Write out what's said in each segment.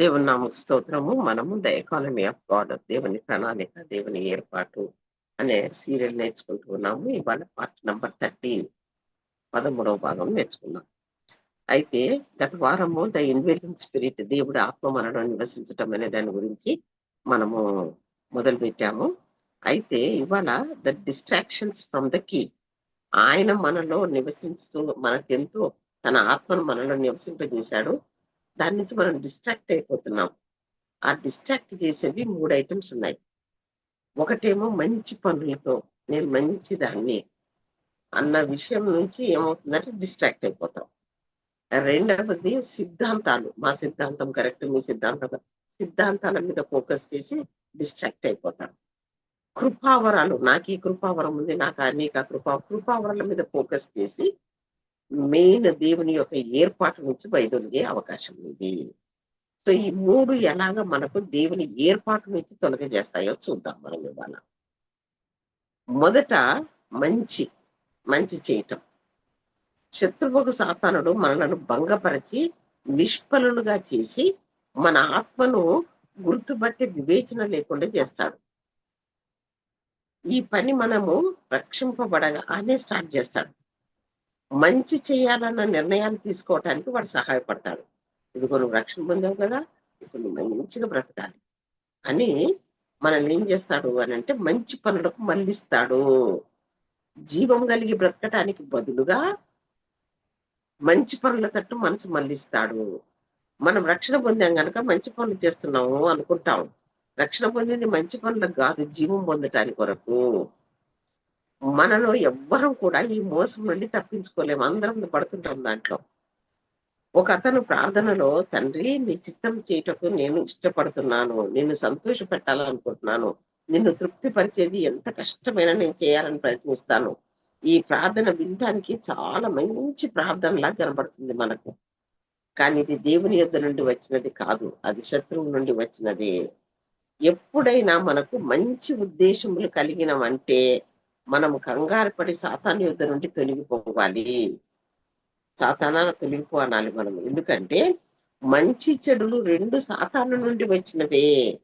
దేవుని నామ స్తోత్రము. మనము ద ఎకానమీ ఆఫ్ గాడ్. దేవుని ప్రణాళిక దేవుని ఏర్పాటు అనే సీరియల్ నేర్చుకుంటూ ఉన్నాము. ఇవాళ పార్ట్ నంబర్ థర్టీన్. పదమూడవ భాగం నేర్చుకుందాం. అయితే గత వారము ద ఇన్వెలింగ్ స్పిరిట్ దేవుడి ఆత్మ మనలో నివసించటం అనే దాని గురించి మనము మొదలు పెట్టాము అయితే ఇవాళ the distractions from the key. ఆయన మనలో నివసిస్తూ మనకెంతో తన ఆత్మను మనలో నివసింపజేశాడు. దాని నుంచి మనం డిస్ట్రాక్ట్ అయిపోతున్నాం. ఆ డిస్ట్రాక్ట్ చేసేవి మూడు ఐటమ్స్ ఉన్నాయి. ఒకటేమో మంచి పనులతో నేను మంచి దాన్ని అన్న విషయం నుంచి ఏమవుతుందంటే డిస్ట్రాక్ట్ అయిపోతాం. రెండవది సిద్ధాంతాలు. మా సిద్ధాంతం కరెక్ట్ మీ సిద్ధాంతం సిద్ధాంతాల మీద ఫోకస్ చేసి డిస్ట్రాక్ట్ అయిపోతాం. కృపావరాలు. నాకు ఈ కృపావరం ఉంది నాకు అనేక కృపా కృపావరాల మీద ఫోకస్ చేసి మెయిన్ దేవుని యొక్క ఏర్పాటు నుంచి వైదొలిగే అవకాశం ఉంది. సో ఈ మూడు ఎలాగ మనకు దేవుని ఏర్పాటు నుంచి తొలగజేస్తాయో చూద్దాం మనం ఇవాళ. మొదట మంచి మంచి చేయటం. శత్రువుకు సాతానుడు మనలను భంగపరచి నిష్ఫలులుగా చేసి మన ఆత్మను గుర్తుపట్టి వివేచన లేకుండా చేస్తాడు. ఈ పని మనము రక్షింపబడగానే స్టార్ట్ చేస్తాడు. మంచి చేయాలన్న నిర్ణయాలు తీసుకోవటానికి వాడు సహాయపడతాడు. ఇదిగో నువ్వు రక్షణ పొందావు కదా ఇప్పుడు నువ్వు మంచిగా బ్రతకాలి అని మనల్ని ఏం చేస్తాడు అని అంటే మంచి పనులకు మళ్ళిస్తాడు. జీవం కలిగి బ్రతకటానికి బదులుగా మంచి పనుల తట్టు మనసు మళ్ళిస్తాడు. మనం రక్షణ పొందాం కనుక మంచి పనులు చేస్తున్నాము అనుకుంటాం. రక్షణ పొందింది మంచి పనులకు కాదు జీవం పొందటానికి కొరకు మనలో ఎవ్వరం కూడా ఈ మోసం నుండి తప్పించుకోలేము. అందరం పడుతుంటాం దాంట్లో. ఒక అతను ప్రార్థనలో తండ్రి నీ చిత్తం చేయటకు నేను ఇష్టపడుతున్నాను. నిన్ను సంతోష పెట్టాలనుకుంటున్నాను నిన్ను తృప్తి పరిచేది ఎంత కష్టమైనా నేను చేయాలని ప్రయత్నిస్తాను. ఈ ప్రార్థన వినటానికి చాలా మంచి ప్రార్థనలా కనబడుతుంది మనకు. కానీ ఇది దేవుని యొద్ నుండి వచ్చినది కాదు. అది శత్రువు నుండి వచ్చినది. ఎప్పుడైనా మనకు మంచి ఉద్దేశములు కలిగినవంటే మనం కంగారు పడి సాతాన్ యుద్ధ నుండి తొలగిపోవాలి. సాతాన తొలగిపోవాలి మనం. ఎందుకంటే మంచి చెడులు రెండు సాతాను నుండి వచ్చినవే.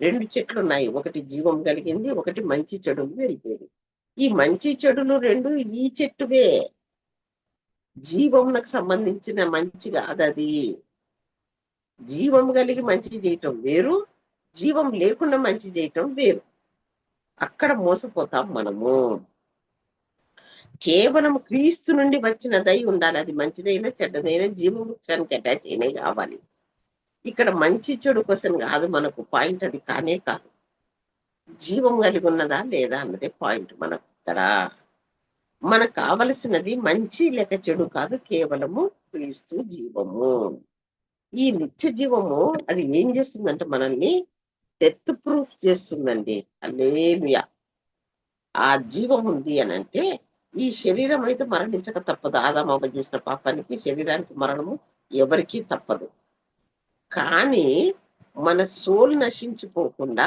రెండు చెట్లు ఉన్నాయి ఒకటి జీవం కలిగింది ఒకటి మంచి చెడులు తెలిపేది ఈ మంచి చెడులు రెండు ఈ చెట్టువే. జీవంకు సంబంధించిన మంచి కాదది జీవం కలిగి మంచి చేయటం వేరు జీవం లేకుండా మంచి చేయటం వేరు. అక్కడ మోసపోతాం మనము. కేవలం క్రీస్తు నుండి వచ్చినదై ఉండాలి. అది మంచిదైనా చెడ్డదైనా జీవవృక్షానికి అటాచ్ అయినా కావాలి. ఇక్కడ మంచి చెడు కోసం కాదు మనకు పాయింట్ అది కానే కాదు. జీవం కలిగి ఉన్నదా లేదా అన్నదే పాయింట్ మనకు. ఇక్కడ మనకు కావలసినది మంచి లేక చెడు కాదు కేవలము క్రీస్తు జీవము. ఈ నిత్య జీవము అది ఏం చేస్తుందంటే మనల్ని డెత్ ప్రూఫ్ చేస్తుందండి. అలేమియా ఆ జీవం ఉంది అని అంటే ఈ శరీరం అయితే మరణించక తప్పదు. ఆదామాబ చేసిన పాపానికి శరీరానికి మరణము ఎవరికీ తప్పదు. కానీ మన సోల్ నశించిపోకుండా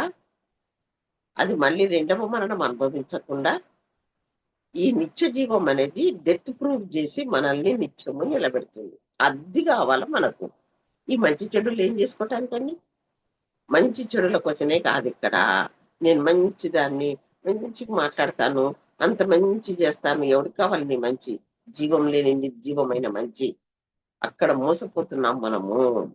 అది మళ్ళీ రెండవ మరణం అనుభవించకుండా ఈ నిత్య జీవం అనేది డెత్ ప్రూఫ్ చేసి మనల్ని నిత్యము నిలబెడుతుంది. అద్ది కావాల మనకు? ఈ మంచి చెడులు ఏం చేసుకోవటానికండి మంచి చెడుల కోసమే కాదు ఇక్కడ. నేను మంచిదాన్ని మంచిగా మాట్లాడతాను అంత మంచి చేస్తాను ఎవరికి కావాలి నీ మంచి? జీవం లేని నిర్జీవమైన మంచి. అక్కడ మోసపోతున్నాం మనము.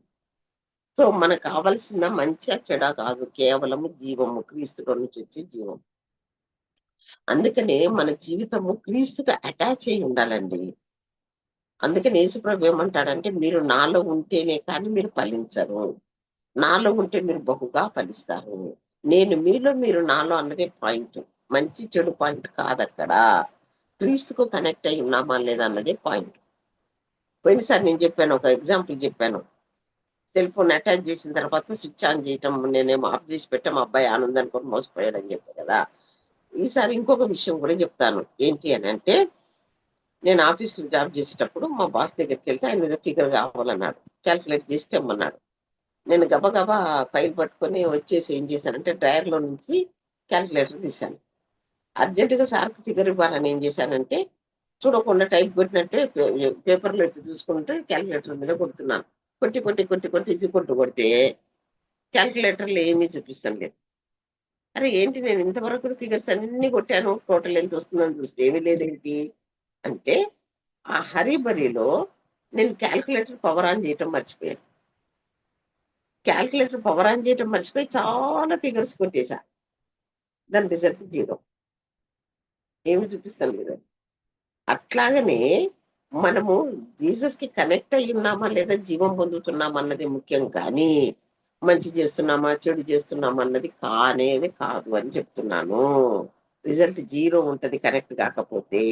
సో మనకు కావలసిన మంచి చెడ కాదు కేవలము జీవము క్రీస్తులో నుంచి వచ్చే జీవం. అందుకనే మన జీవితము క్రీస్తుకు అటాచ్ అయి ఉండాలండి. అందుకని యేసుప్రభు ఏమంటాడంటే మీరు నాలో ఉంటేనే కానీ మీరు ఫలించరు. నాలో ఉంటే మీరు బహుగా ఫలిస్తారు. నేను మీలో మీరు నాలో అన్నదే పాయింట్. మంచి చెడు పాయింట్ కాదు అక్కడ క్రీస్తుకు కనెక్ట్ అయి ఉన్నామా లేదా అన్నదే పాయింట్. పోయినసారి నేను చెప్పాను ఒక ఎగ్జాంపుల్ చెప్పాను. సెల్ ఫోన్ అటాచ్ చేసిన తర్వాత స్విచ్ ఆన్ చేయటం నేనేమో ఆఫ్ చేసి పెట్టాం అబ్బాయి ఆనందాన్ని కూడా మోసపోయాడని చెప్పాను కదా. ఈసారి ఇంకొక విషయం కూడా చెప్తాను. ఏంటి అని అంటే నేను ఆఫీస్లో జాబ్ చేసేటప్పుడు మా బాస్ దగ్గరికి వెళ్తే ఆయన మీద ఫిగర్ కావాలన్నాడు. క్యాల్కులేట్ చేసి తెమ్మన్నాడు నేను గబగబా ఫైల్ పట్టుకొని వచ్చేసి ఏం చేశానంటే డ్రైవర్లో నుంచి క్యాల్కులేటర్ తీశాను. అర్జెంటుగా సార్కి ఫిగర్ ఇవ్వాలని ఏం చేశానంటే చూడకుండా టైప్ కొట్టినట్టే పే- పేపర్లో ఎత్తి చూసుకుంటే క్యాలిక్యులేటర్ మీద కొడుతున్నాను. కొట్టి కొట్టి కొట్టి కొట్టి ఇసి కొట్టు కొడితే క్యాలిక్యులేటర్లో ఏమీ చూపిస్తాను లేదు. అరే ఏంటి నేను ఇంతవరకు ఫిగర్స్ అన్ని కొట్టాను టోటల్ ఎంత వస్తుందని చూస్తే ఏమీ లేదేంటి? అంటే ఆ హరిబరిలో నేను క్యాలిక్యులేటర్ పవర్ ఆన్ చేయటం మర్చిపోయాను. క్యాలిక్యులేటర్ పవర్ ఆన్ చేయటం మర్చిపోయి చాలా ఫిగర్స్ కొట్టేశా. దాని రిజల్ట్ జీరో ఏమి చూపిస్తాను కదా అట్లాగనే మనము జీసస్కి కనెక్ట్ అయి ఉన్నామా లేదా జీవం పొందుతున్నామా అన్నది ముఖ్యం కానీ మంచి చేస్తున్నామా చెడు చేస్తున్నామా అన్నది కానేది కాదు అని చెప్తున్నాను. రిజల్ట్ జీరో ఉంటుంది కరెక్ట్ కాకపోతే.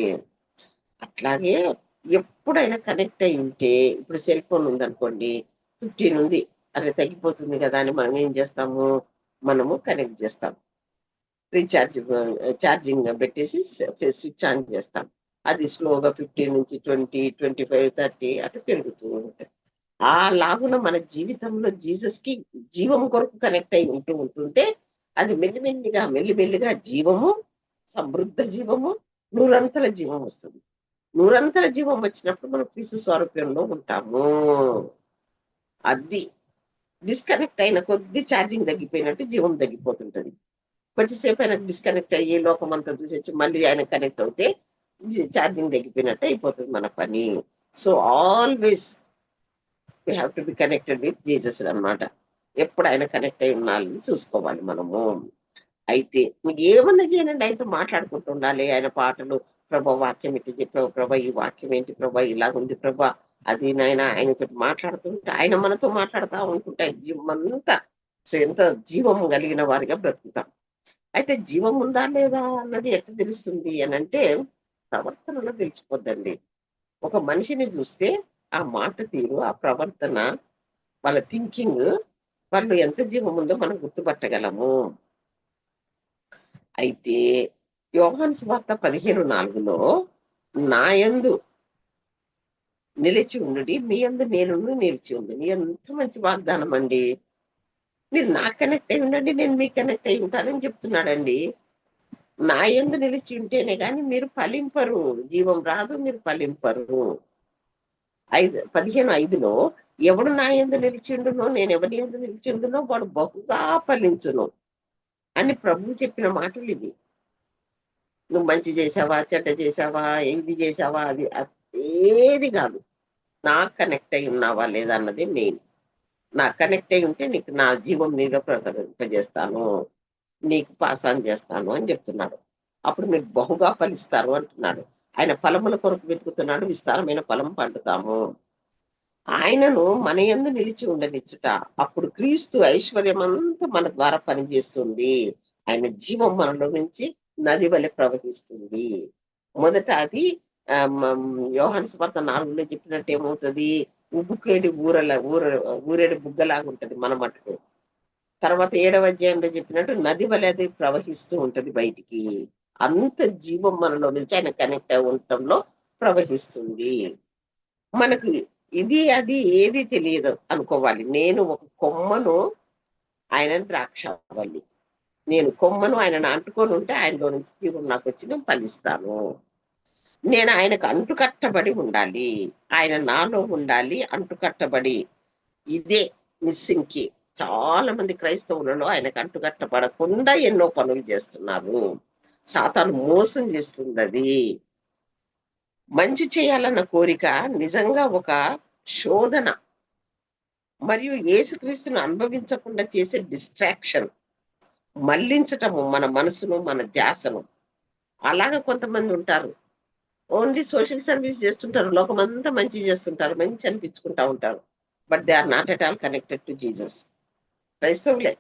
అట్లాగే ఎప్పుడైనా కనెక్ట్ అయి ఉంటే ఇప్పుడు సెల్ ఫోన్ ఉందనుకోండి ఫిఫ్టీన్ ఉంది. అరే తగ్గిపోతుంది కదా అని మనం ఏం చేస్తాము? మనము కనెక్ట్ చేస్తాం. రీఛార్జ్ ఛార్జింగ్ పెట్టేసి స్విచ్ ఆన్ చేస్తాం. అది స్లోగా ఫిఫ్టీన్ నుంచి ట్వంటీ ట్వంటీ ఫైవ్ థర్టీ అటు పెరుగుతూ ఉంటుంది. ఆ లాగున మన జీవితంలో జీసస్కి జీవం కొరకు కనెక్ట్ అయి ఉంటూ ఉంటుంటే అది మెల్లిమెల్లిగా మెల్లిమెల్లిగా జీవము సమృద్ధ జీవము నూరంతల జీవం వస్తుంది. నూరంతల జీవం వచ్చినప్పుడు మనం క్రీస్తు స్వరూప్యంలో ఉంటాము. అది డిస్కనెక్ట్ అయిన కొద్ది ఛార్జింగ్ తగ్గిపోయినట్టు జీవం తగ్గిపోతుంటది. కొంచెంసేపు ఆయన డిస్కనెక్ట్ అయ్యి లోకం అంతా చూసి మళ్ళీ ఆయన కనెక్ట్ అవుతే ఛార్జింగ్ తగ్గిపోయినట్టు అయిపోతుంది మన పని. So always we have to be connected with Jesus అన్నమాట. ఎప్పుడు ఆయన కనెక్ట్ అయి ఉండాలని చూసుకోవాలి మనము. అయితే మీకు ఏమన్నా చేయనండి ఆయనతో మాట్లాడుకుంటూ ఉండాలి. ఆయన పాటలు ప్రభా వాక్యం ఇట్లా చెప్పావు ప్రభా ఈ వాక్యం ఏంటి ప్రభా ఇలా ఉంది ప్రభా అది నాయన ఆయనతో మాట్లాడుతుంటే ఆయన మనతో మాట్లాడుతూ ఉంటుంటే జీవమంతా అంతా ఎంత జీవం కలిగిన వారిగా బ్రతుకుతాం. అయితే జీవం ఉందా లేదా అన్నది ఎట్లా తెలుస్తుంది అని అంటే ప్రవర్తనలో తెలిసిపోద్దండి. ఒక మనిషిని చూస్తే ఆ మాట తీరు ఆ ప్రవర్తన వాళ్ళ థింకింగ్ వాళ్ళు ఎంత జీవం ఉందో మనం గుర్తుపట్టగలము. అయితే యోహాన్ వార్త పదిహేను నాలుగులో నాయందు నిలిచి ఉండుడి. మీ అందు నేను నిలిచి ఉంది ఎంత మంచి వాగ్దానం అండి. మీరు నా కనెక్ట్ అయి ఉండండి. నేను మీకు కనెక్ట్ అయి ఉంటానని చెప్తున్నాడండి. నా ఎందు నిలిచి ఉంటేనే కానీ మీరు ఫలింపరు. జీవం రాదు మీరు ఫలింపరు. ఐదు పదిహేను ఐదులో ఎవడు నా ఎందు నిలిచిండునో నేను ఎవరి ఎందు నిలిచిండునో వాడు బహుగా ఫలించును అని ప్రభు చెప్పిన మాటలు ఇవి. నువ్వు మంచి చేసావా చెడ్డ చేసావా ఇది చేసావా అది అది ఏది కాదు. నా కనెక్ట్ అయి ఉన్నావా లేదా అన్నది మెయిన్ నా కనెక్ట్ అయి ఉంటే నీకు నా జీవం నీలో ప్రసరింపజేస్తాను. నీకు పాసాన్ చేస్తాను అని చెప్తున్నాడు. అప్పుడు మీరు బహుగా ఫలిస్తారు అంటున్నాడు. ఆయన ఫలముల కొరకు వెతుకుతున్నాడు. విస్తారమైన ఫలం పండుతాము. ఆయనను మన యందు నిలిచి ఉండనిచ్చుట. అప్పుడు క్రీస్తు ఐశ్వర్యం అంతా మన ద్వారా పనిచేస్తుంది. ఆయన జీవం మనలో నుంచి నది వలె ప్రవహిస్తుంది. మొదట అది యోహాన్ సువార్త నాలుగులో చెప్పినట్టు ఏమవుతుంది? ఉబ్బుకేడి ఊరల ఊర ఊరేడి బుగ్గలాగా ఉంటది మన మటుకు. తర్వాత ఏడవ అధ్యాయంలో చెప్పినట్టు నది వలె అది ప్రవహిస్తూ ఉంటది బయటికి. అంత జీవం మనలో నుంచి ఆయన కనెక్ట్ అయి ఉండటంలో ప్రవహిస్తుంది. మనకు ఇది అది ఏది తెలియదు అనుకోవాలి. నేను ఒక కొమ్మను ఆయన ద్రాక్షవల్లి నేను కొమ్మను ఆయనను అంటుకొని ఉంటే ఆయనలో నుంచి జీవం నాకు వచ్చి నేను ఫలిస్తాను. నేను ఆయనకు అంటుకట్టబడి ఉండాలి. ఆయన నాలో ఉండాలి. అంటుకట్టబడి. ఇదే మిస్సింగ్కి చాలా మంది క్రైస్తవులలో ఆయనకు అంటుకట్టబడకుండా ఎన్నో పనులు చేస్తున్నారు. సాతాను మోసం చేస్తుంది అది మంచి చేయాలన్న కోరిక నిజంగా ఒక శోధన. మరియు యేసుక్రీస్తును అనుభవించకుండా చేసే డిస్ట్రాక్షన్. మళ్ళించటము మన మనసును మన ధ్యాసను. అలాగా కొంతమంది ఉంటారు. ఓన్లీ సోషల్ సర్వీస్ చేస్తుంటారు. లోకమంతా మంచి చేస్తుంటారు. మంచి అనిపించుకుంటా ఉంటారు. But they are not at all connected to Jesus క్రైస్తవులే.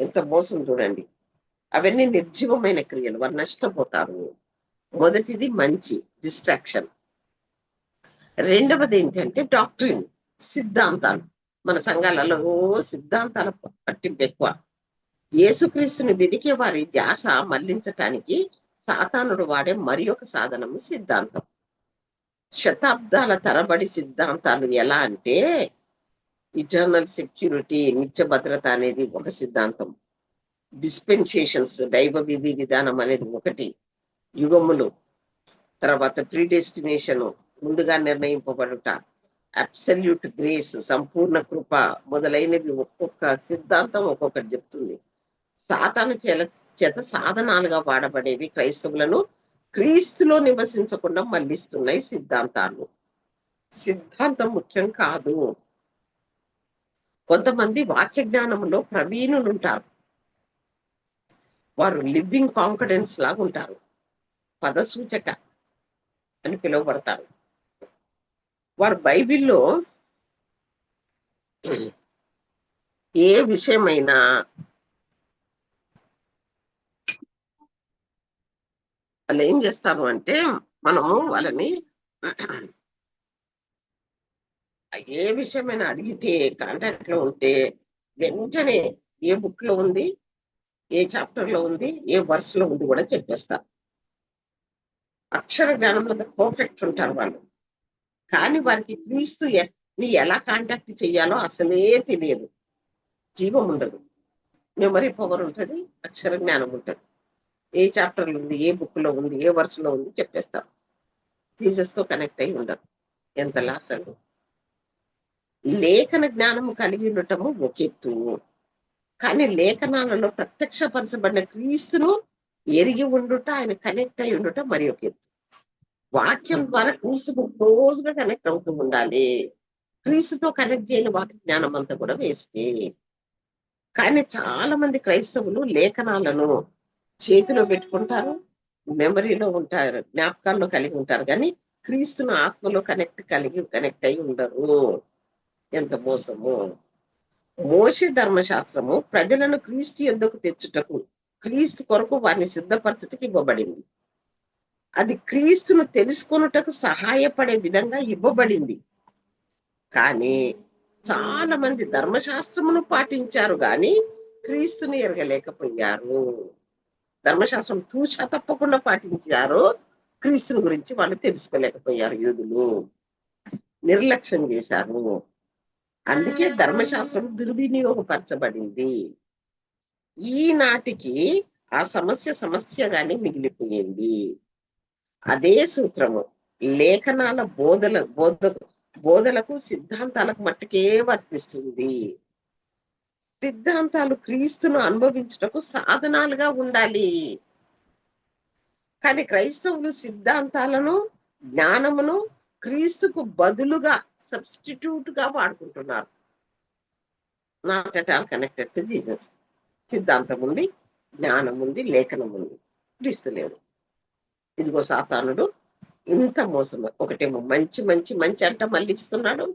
ఎంత మోసం చూడండి. అవన్నీ నిర్జీవమైన క్రియలు. వారు నష్టపోతారు. మొదటిది మంచి డిస్ట్రాక్షన్ రెండవది ఏంటంటే డాక్టరీన్ సిద్ధాంతాలు. మన సంఘాలలో సిద్ధాంతాల పట్టింపు ఎక్కువ. యేసుక్రీస్తుని వెదికే వారి ధ్యాస మళ్ళించటానికి సాతానుడు వాడే మరి ఒక సాధనము సిద్ధాంతం. శతాబ్దాల తరబడి సిద్ధాంతాలు ఎలా అంటే ఇటర్నల్ సెక్యూరిటీ నిత్య భద్రత అనేది ఒక సిద్ధాంతం. డిస్పెన్సేషన్స్ దైవ విధి విధానం అనేది ఒకటి. యుగములు తర్వాత ప్రీడెస్టినేషన్ ముందుగా నిర్ణయింపబడుట. అబ్సల్యూట్ గ్రేస్ సంపూర్ణ కృప మొదలైనవి ఒక్కొక్క సిద్ధాంతం ఒక్కొక్కటి చెప్తుంది. సాతాను చేల చేత సాధనాలుగా వాడబడేవి క్రైస్తవులను క్రీస్తులో నివసించకుండా మళ్ళిస్తున్నాయి సిద్ధాంతాలు. సిద్ధాంతం ముఖ్యం కాదు. కొంతమంది వాక్య జ్ఞానంలో ప్రవీణులు ఉంటారు వారు లివింగ్ కాన్ఫిడెన్స్ లాగా ఉంటారు పదసూచక అని పిలువబడతారు. వారు బైబిల్లో ఏ విషయమైనా వాళ్ళు ఏం చేస్తారు అంటే మనము వాళ్ళని ఏ విషయమైనా అడిగితే కాంటాక్ట్లో ఉంటే వెంటనే ఏ బుక్లో ఉంది ఏ చాప్టర్లో ఉంది ఏ వర్స్లో ఉంది కూడా చెప్పేస్తారు అక్షర జ్ఞానంలో పర్ఫెక్ట్ ఉంటారు వాళ్ళు. కానీ వారికి క్రీస్తు ని ఎలా కాంటాక్ట్ చేయాలో అసలే తెలియదు. జీవం ఉండదు. మెమరీ పవర్ ఉంటుంది అక్షర జ్ఞానం ఉంటుంది. ఏ చాప్టర్లో ఉంది ఏ బుక్లో ఉంది ఏ వర్స్లో ఉంది చెప్పేస్తాం. జీసస్తో కనెక్ట్ అయి ఉండరు ఎంత లాస్ అండి. లేఖన జ్ఞానము కలిగి ఉండటము ఒక ఎత్తు కానీ లేఖనాలలో ప్రత్యక్షపరచబడిన క్రీస్తును ఎరిగి ఉండుట ఆయన కనెక్ట్ అయి ఉండుట మరి ఒక ఎత్తు వాక్యం ద్వారా క్రీస్తుకు క్లోజ్గా కనెక్ట్ అవుతూ ఉండాలి. క్రీస్తుతో కనెక్ట్ చేయని వాక్య జ్ఞానం అంతా కూడా వేస్తే కానీ చాలా మంది క్రైస్తవులు లేఖనాలను చేతిలో పెట్టుకుంటారు మెమరీలో ఉంటారు జ్ఞాపకాల్లో కలిగి ఉంటారు. కానీ క్రీస్తును ఆత్మలో కనెక్ట్ కలిగి కనెక్ట్ అయి ఉండరు. ఎంత మోసము. మోషే ధర్మశాస్త్రము ప్రజలను క్రీస్తు ఎందుకు తెచ్చుటకు క్రీస్తు కొరకు వారిని సిద్ధపరచుటకు ఇవ్వబడింది. అది క్రీస్తును తెలుసుకొనుటకు సహాయపడే విధంగా ఇవ్వబడింది. కానీ చాలా మంది ధర్మశాస్త్రమును పాటించారు గాని క్రీస్తుని ఎరగలేకపోయారు. ధర్మశాస్త్రం తూచా తప్పకుండా పాటించారు. క్రీస్తుని గురించి వాళ్ళు తెలుసుకోలేకపోయారు యూదులు నిర్లక్ష్యం చేశారు. అందుకే ధర్మశాస్త్రం దుర్వినియోగపరచబడింది. ఈనాటికి ఆ సమస్య సమస్యగానే మిగిలిపోయింది. అదే సూత్రము. లేఖనాల బోధల బోధ బోధలకు సిద్ధాంతాలకు మట్టుకే వర్తిస్తుంది. సిద్ధాంతాలు క్రీస్తును అనుభవించుటకు సాధనాలుగా ఉండాలి. కానీ క్రైస్తవులు సిద్ధాంతాలను జ్ఞానమును క్రీస్తుకు బదులుగా సబ్స్టిట్యూట్గా వాడుకుంటున్నారు. Not at all connected to Jesus సిద్ధాంతం ఉంది జ్ఞానం ఉంది లేఖనం ఉంది. క్రీస్తు లేడు. ఇదిగో సాతానుడు ఇంత మోసం ఒకటేమో మంచి మంచి మంచి అంట మళ్ళీ ఇస్తున్నాడు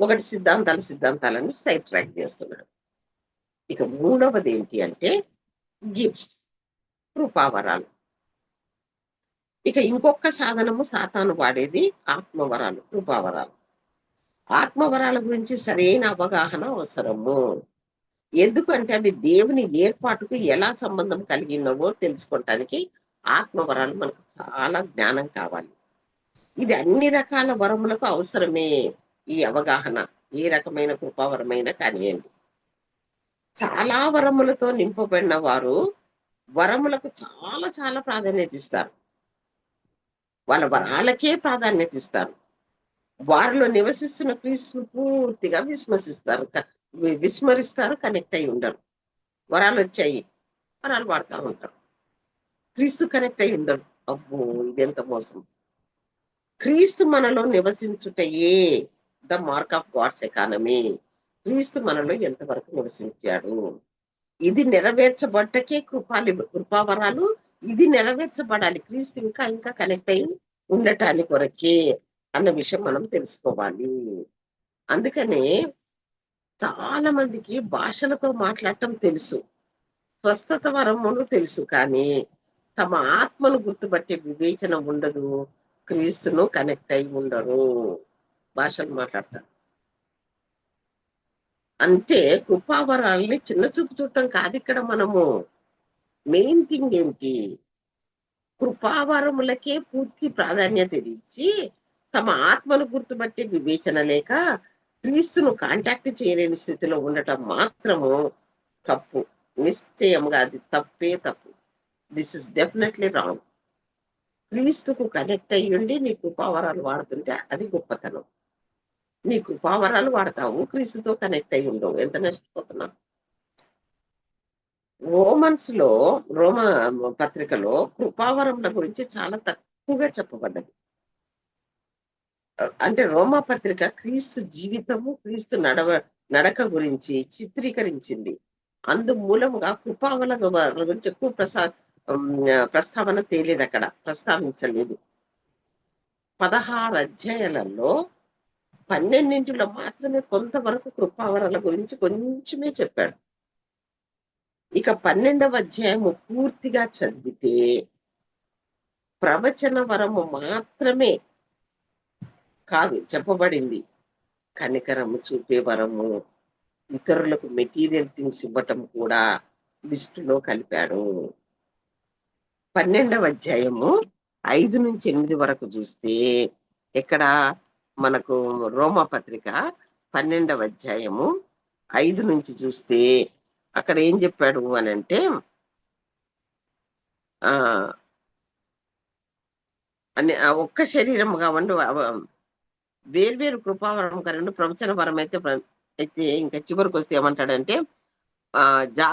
ఒకటి సిద్ధాంతాలు సిద్ధాంతాలను సైడ్ ట్రాక్ చేస్తున్నాడు. ఇక మూడవది ఏంటి అంటే గిఫ్ట్స్ కృపావరాలు. ఇక ఇంకొక సాధనము సాతాను వాడేది ఆత్మవరాలు కృపావరాలు. ఆత్మవరాల గురించి సరైన అవగాహన అవసరము. ఎందుకంటే అవి దేవుని ఏర్పాటుకు ఎలా సంబంధం కలిగి ఉన్నవో తెలుసుకోవటానికి ఆత్మవరాలు మనకు చాలా జ్ఞానం కావాలి. ఇది అన్ని రకాల వరములకు అవసరమే ఈ అవగాహన ఏ రకమైన కృపావరమైన కానివ్వండి చాలా వరములతో నింపబడిన వారు వరములకు చాలా చాలా ప్రాధాన్యత ఇస్తారు. వాళ్ళ వరాలకే ప్రాధాన్యత ఇస్తారు. వారిలో నివసిస్తున్న క్రీస్తును పూర్తిగా విస్మసిస్తారు విస్మరిస్తారు కనెక్ట్ అయి ఉండరు. వరాలు వచ్చాయి వరాలు వాడుతూ ఉంటారు. క్రీస్తు కనెక్ట్ అయి ఉండరు. అబ్బో ఇదెంత మోసం. క్రీస్తు మనలో నివసించుటయే the mark of God's economy. క్రీస్తు మనలో ఎంతవరకు నివసించాడు? ఇది నెరవేర్చబడ్డకే కృపాలి కృపావరాలు ఇది నెరవేర్చబడాలి. క్రీస్తు ఇంకా ఇంకా కనెక్ట్ అయి ఉండటానికి కొరకే అన్న విషయం మనం తెలుసుకోవాలి. అందుకనే చాలా మందికి భాషలతో మాట్లాడటం తెలుసు. స్వస్థత వరములు తెలుసు కానీ తమ ఆత్మను గుర్తుపట్టే వివేచన ఉండదు. క్రీస్తును కనెక్ట్ అయి ఉండరు. భాషలు మాట్లాడతారు. అంటే కృపావరాల్ని చిన్న చూపు చూడటం కాదు ఇక్కడ మనము. మెయిన్ థింగ్ ఏంటి? కృపావరములకే పూర్తి ప్రాధాన్యత ఇచ్చి తమ ఆత్మను గుర్తుపట్టే వివేచన లేక క్రీస్తును కాంటాక్ట్ చేయలేని స్థితిలో ఉండటం మాత్రము తప్పు. నిశ్చయంగా అది తప్పే తప్పు. దిస్ ఇస్ డెఫినెట్లీ రాంగ్ క్రీస్తుకు కనెక్ట్ అయ్యుండి నీ కృపావరాలు వాడుతుంటే అది గొప్పతనం. నీ కృపావరాలు వాడతావు క్రీస్తుతో కనెక్ట్ అయ్యి ఉండవు. ఎంత నష్టపోతున్నావు? రోమన్స్లో రోమ పత్రికలో కృపావరముల గురించి చాలా తక్కువగా చెప్పబడ్డది. అంటే రోమా పత్రిక క్రీస్తు జీవితము క్రీస్తు నడవ నడక గురించి చిత్రీకరించింది. అందు మూలముగా కృపావల గురించి ఎక్కువ ప్రసా ప్రస్తావన తేలేదు అక్కడ ప్రస్తావించలేదు. పదహారు అధ్యాయాలలో పన్నెండింటిలో మాత్రమే కొంతవరకు కృపావరాల గురించి కొంచెమే చెప్పాడు. ఇక పన్నెండవ అధ్యాయము పూర్తిగా చదివితే ప్రవచన వరము మాత్రమే కాదు చెప్పబడింది. కనికరము చూపే వరము ఇతరులకు మెటీరియల్ థింగ్స్ ఇవ్వటం కూడా లిస్టులో కలిపాడు. పన్నెండవ అధ్యాయము ఐదు నుంచి ఎనిమిది వరకు చూస్తే ఇక్కడ మనకు రోమా పత్రిక పన్నెండవ అధ్యాయము ఐదు నుంచి చూస్తే అక్కడ ఏం చెప్పాడు అని అంటే ఆ ఒక్క శరీరం కావండి వేర్వేరు కృపావరం కరెండు ప్రవచన వరం అయితే అయితే ఇంకా చివరికి వస్తే ఏమంటాడంటే ఆ జా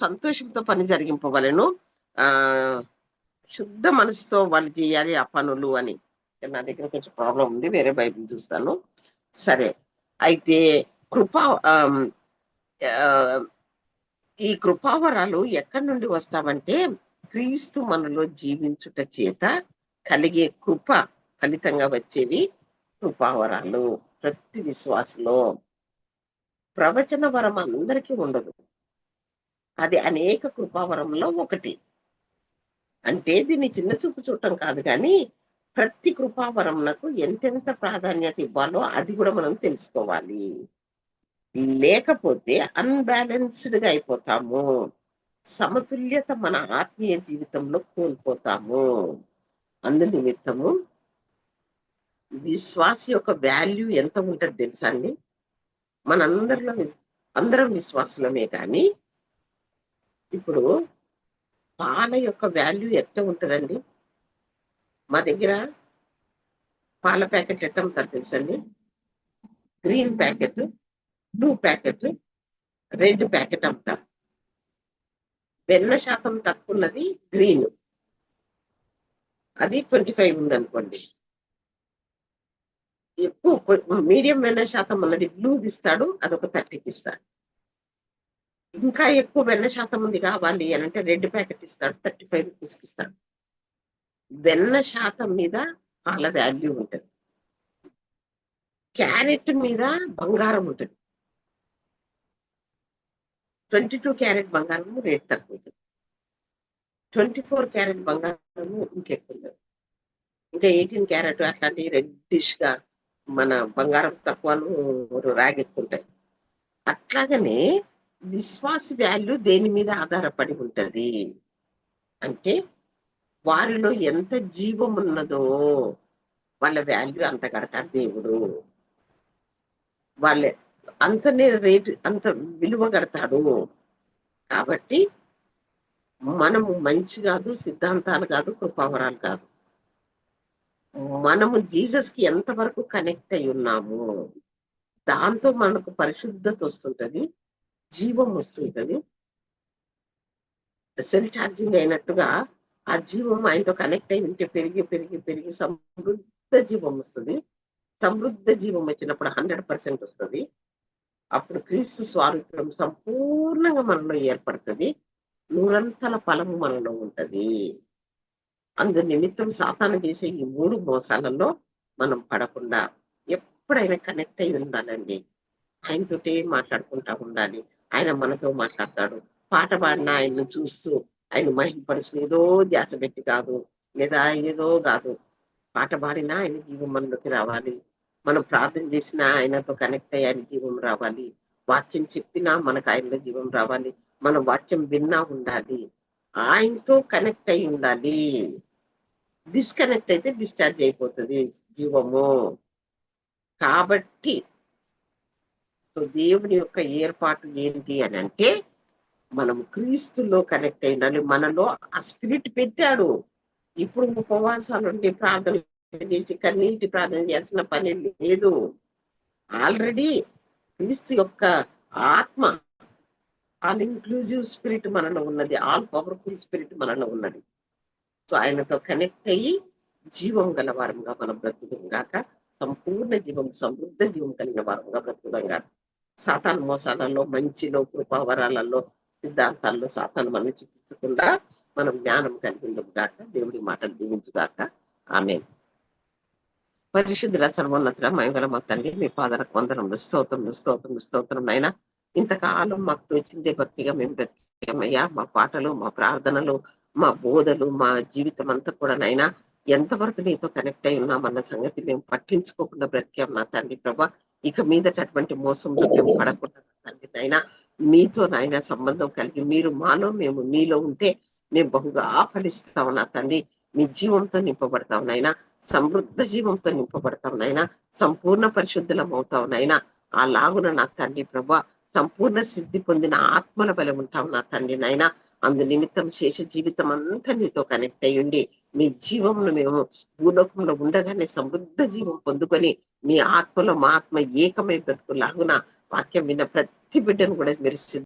సంతోషంతో పని జరిగింపవలను ఆ శుద్ధ మనసుతో వాళ్ళు చేయాలి ఆ పనులు అని. నా దగ్గర కొంచెం ప్రాబ్లం ఉంది వేరే బైబిల్ చూస్తాను. సరే అయితే కృపా ఈ కృపావరాలు ఎక్కడి నుండి వస్తామంటే క్రీస్తు మనలో జీవించుట చేత కలిగే కృప ఫలితంగా వచ్చేవి కృపావరాలు. ప్రతి విశ్వాసలో ప్రవచన వరం అందరికీ ఉండదు. అది అనేక కృపావరంలో ఒకటి. అంటే దీన్ని చిన్న చూపు చూడటం కాదు కానీ ప్రతి కృపావరంనకు ఎంతెంత ప్రాధాన్యత ఇవ్వాలో అది కూడా మనం తెలుసుకోవాలి. లేకపోతే అన్బ్యాలెన్స్డ్గా అయిపోతాము. సమతుల్యత మన ఆత్మీయ జీవితంలో కోల్పోతాము. అందు నిమిత్తము విశ్వాస యొక్క వాల్యూ ఎంత ఉంటుంది తెలుసా అండి? మనందరిలో అందరం విశ్వాసులమే కానీ ఇప్పుడు పాల యొక్క వాల్యూ ఎట్ట ఉంటుందండి? మా దగ్గర పాల ప్యాకెట్ ఎట్ట అమ్ముతారు తెలుసండి? Green packet blue packet red packet అమ్ముతారు వెన్న శాతం తక్కువ ఉన్నది గ్రీన్. అది ట్వంటీ ఫైవ్ ఉందనుకోండి. ఎక్కువ మీడియం వెన్న శాతం ఉన్నది బ్లూ ఇస్తాడు అదొక థర్టీకి ఇస్తాడు. ఇంకా ఎక్కువ వెన్న శాతం ఉంది కావాలి అని అంటే రెడ్ ప్యాకెట్ ఇస్తాడు థర్టీ ఫైవ్ రూపీస్కి ఇస్తాడు. వెన్న శాతం మీద పాల వాల్యూ ఉంటుంది. క్యారెట్ మీద బంగారం ఉంటుంది. ట్వంటీ టూ క్యారెట్ బంగారం రేట్ తక్కువ ఉంటుంది. ట్వంటీ ఫోర్ క్యారెట్ బంగారం ఇంకెక్కువ ఇంకా ఎయిటీన్ క్యారెట్ అట్లాంటివి రెడ్డిష్గా మన బంగారం తక్కువను రాగెక్కుంటాయి అట్లాగనే విశ్వాస వాల్యూ దేని మీద ఆధారపడి ఉంటది? అంటే వారిలో ఎంత జీవం ఉన్నదో వాళ్ళ వాల్యూ అంత కడతాడు దేవుడు. వాళ్ళ అంతనే రేటు అంత విలువ కడతాడు. కాబట్టి మనము మంచి కాదు సిద్ధాంతాలు కాదు కృపావరాలు కాదు. మనము జీసస్కి ఎంతవరకు కనెక్ట్ అయి ఉన్నాము? దాంతో మనకు పరిశుద్ధత వస్తుంటది జీవం వస్తుంటది. సెల్ ఛార్జింగ్ అయినట్టుగా ఆ జీవం ఆయనతో కనెక్ట్ అయి ఉంటే పెరిగి పెరిగి పెరిగి సమృద్ధ జీవం వస్తుంది. సమృద్ధ జీవం వచ్చినప్పుడు హండ్రెడ్ పర్సెంట్ వస్తుంది. అప్పుడు క్రీస్తు స్వారూప్యం సంపూర్ణంగా మనలో ఏర్పడుతుంది. నూరంతల ఫలము మనలో ఉంటది. అందు నిమిత్తం సాతాను చేసే ఈ మూడు మోసాలలో మనం పడకుండా ఎప్పుడైనా కనెక్ట్ అయి ఉండాలండి. ఆయనతోటే మాట్లాడుకుంటా ఉండాలి. ఆయన మనతో మాట్లాడతాడు. పాట పాడిన ఆయన్ని చూస్తూ ఆయన మహిమపరుస్తూ ఏదో ధ్యాస పెట్టి కాదు లేదా ఏదో కాదు. పాట పాడినా ఆయన జీవం మనలోకి రావాలి. మనం ప్రార్థన చేసినా ఆయనతో కనెక్ట్ అయ్యి ఆయన జీవం రావాలి. వాక్యం చెప్పినా మనకు ఆయనలో జీవం రావాలి. మన వాక్యం విన్నా ఉండాలి. ఆయనతో కనెక్ట్ అయి ఉండాలి. డిస్కనెక్ట్ అయితే డిశ్చార్జ్ అయిపోతుంది జీవము. కాబట్టి సో దేవుని యొక్క ఏర్పాటు ఏంటి అని అంటే మనం క్రీస్తులో కనెక్ట్ అయి ఉండాలి మనలో ఆ స్పిరిట్ పెట్టాడు. ఇప్పుడు ఉపవాసాలు ఉండి ప్రార్థన చేసి కన్నీటి ప్రార్థన చేసిన పని లేదు. ఆల్రెడీ క్రీస్తు యొక్క ఆత్మ ఆల్ ఇంక్లూజివ్ స్పిరిట్ మనలో ఉన్నది. ఆల్ పవర్ఫుల్ స్పిరిట్ మనలో ఉన్నది. సో ఆయనతో కనెక్ట్ అయ్యి జీవం గల వారంగా మనం బ్రతుకుదాం గాక. సంపూర్ణ జీవం సమృద్ధ జీవం కలిగిన వారంగా బ్రతుకుదాం గాక. సాతాన్ మోసాలలో మంచిలో కృపావరాలలో సిద్ధాంతాల్లో సాతాను మనం చికిత్సకుండా మనం జ్ఞానం కలిగిందాం గాక దేవుడి మాటలు దీవించుగాక ఆమె పరిశుద్ధుల సర్వోన్నతుల మయంగల మా తండ్రి మీ పాదరకు వందనములు స్తోత్రం స్తోత్రం స్తోత్రం అయినా ఇంతకాలం మాకు తోచిందే భక్తిగా మేము బ్రతికామయ్యా. మా పాటలు మా ప్రార్థనలు మా బోధలు మా జీవితం అంతా కూడా నైనా ఎంతవరకు నీతో కనెక్ట్ అయి ఉన్నామన్న సంగతి మేము పట్టించుకోకుండా బ్రతికాం నా తండ్రి ప్రభా. ఇక మీదట అటువంటి మోసంలో మేము పడకుండా తండ్రి నైనా మీతో నాయన సంబంధం కలిగి మీరు మాలో మేము మీలో ఉంటే మేము బహుగా ఫలిస్తాం నా తండ్రి. మీ జీవంతో నింపబడతాం నైనా సమృద్ధ జీవంతో నింపబడతాం నైనా సంపూర్ణ పరిశుద్ధులం అవుతాం నైనా ఆ లాగున నా తండ్రి ప్రభా సంపూర్ణ సిద్ధి పొందిన ఆత్మల బలం ఉంటాం నా తండ్రి నైనా అందు నిమిత్తం శేష జీవితం అంతా నీతో కనెక్ట్ అయ్యుండి మీ జీవంను మేము భూలోకంలో ఉండగానే సమృద్ధ జీవం పొందుకొని మీ ఆత్మలో మా ఆత్మ ఏకమై బ్రతుకులాగున వాక్యం విన్న ప్రతి బిడ్డను కూడా మీరు